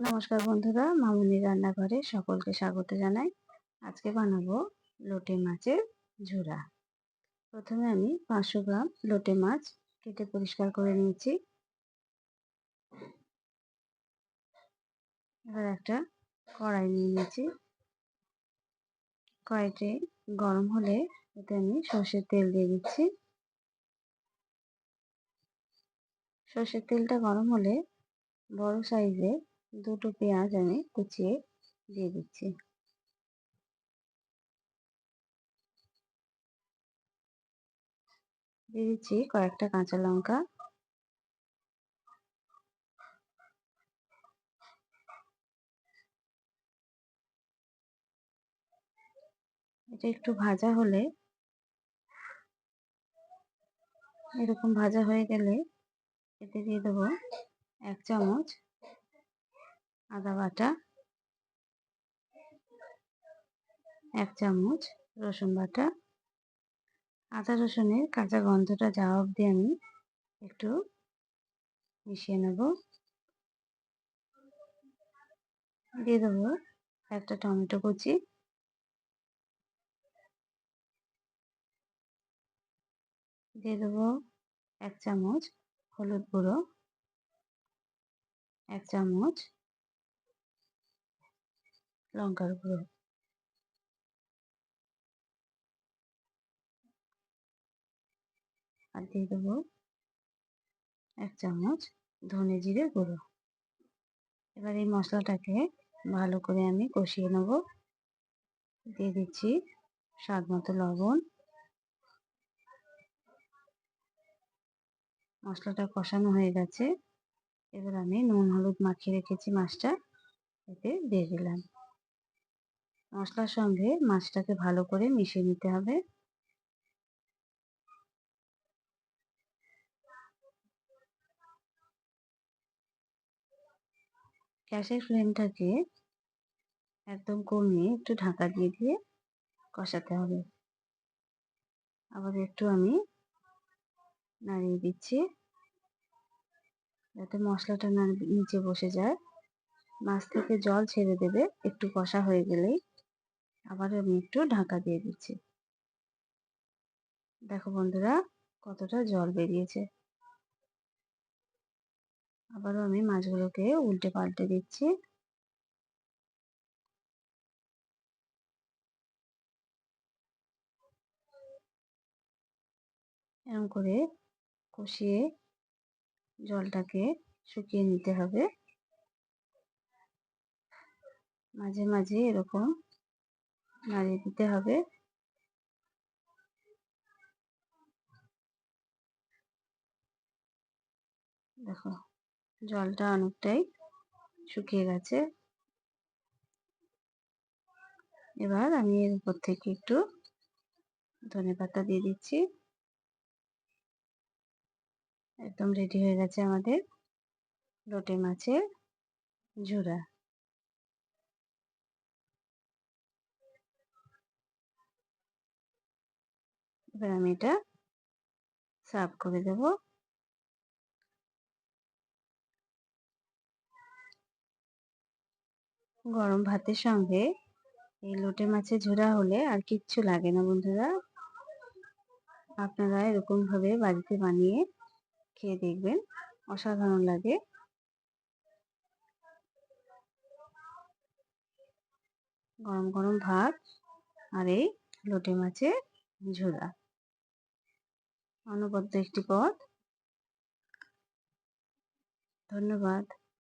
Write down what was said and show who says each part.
Speaker 1: নমস্কার বন্ধুরা, মামুনি রান্নাঘরে সকলকে স্বাগত জানাই। আজকে বানাবো লোটে মাছের ঝুরা। প্রথমে আমি পাঁচশো গ্রাম লোটে মাছ কেটে পরিষ্কার করে নিয়েছি। এবার একটা কড়াই নিয়ে নিয়েছি। কড়াইটি গরম হলে এতে আমি সর্ষের তেল দিয়ে দিচ্ছি। সর্ষের তেলটা গরম হলে বড় সাইজের দুটো পেঁয়াজ আমি কুচিয়ে দিয়ে দিচ্ছি। দিয়ে দিচ্ছি কয়েকটা কাঁচা লঙ্কা। এটা একটু ভাজা হলে, এরকম ভাজা হয়ে গেলে এতে দিয়ে দেবো এক চামচ আদা বাটা, এক চামচ রসুন বাটা। আদা রসুনের কাঁচা গন্ধটা যাওয়া অবধি আমি একটু মিশিয়ে নেব। দিয়ে দেবো একটা টমেটো কুচি। দিয়ে দেবো এক চামচ হলুদ গুঁড়ো। এক চামচ লঙ্কার গুঁড়ো আর দিয়ে দেবো এক চামচ ধনে জিরে গুঁড়ো এবার এই মশলাটাকে ভালো করে আমি কষিয়ে নেব দিয়ে দিচ্ছি স্বাদ মতো লবণ মশলাটা কষানো হয়ে গেছে এবার আমি নুন হলুদ মাখিয়ে রেখেছি মাছটা এতে দিয়ে দিলাম মশলার সঙ্গে মাছটাকে ভালো করে মিশিয়ে নিতে হবে। গ্যাসের ফ্লেমটাকে একদম কমিয়ে একটু ঢাকা দিয়ে দিয়ে কষাতে হবে। আবার একটু আমি নাড়িয়ে দিচ্ছি যাতে মশলাটা নিচে বসে যায়। মাছ থেকে জল ছেড়ে দেবে, একটু কষা হয়ে গেলেই। আবার আমি একটু ঢাকা দিয়ে দিচ্ছি। দেখো বন্ধুরা, কতটা জল বেরিয়েছে। আবারও আমি মাছগুলোকে উল্টে পাল্টে দিচ্ছি। এরকম করে কষিয়ে জলটাকে শুকিয়ে নিতে হবে। মাঝে মাঝে এরকম নাড়িয়ে দিতে হবে। দেখো, জলটা অনেকটাই শুকিয়ে গেছে। এবার আমি এর উপর থেকে একটু ধনে পাতা দিয়ে দিচ্ছি। একদম রেডি হয়ে গেছে আমাদের। লোটে মাছের ঝুরা। এবার আমি এটা সার্ভ করে দেব। গরম ভাতের সঙ্গে এই লোটে মাছের ঝোড়া হলে আর কিচ্ছু লাগে না বন্ধুরা। আপনারা এরকমভাবে বাড়িতে বানিয়ে খেয়ে দেখবেন, অসাধারণ লাগে। গরম গরম ভাত আর এই লোটে মাছের ঝোড়া। অনবদ্য একটি পথ ধন্যবাদ।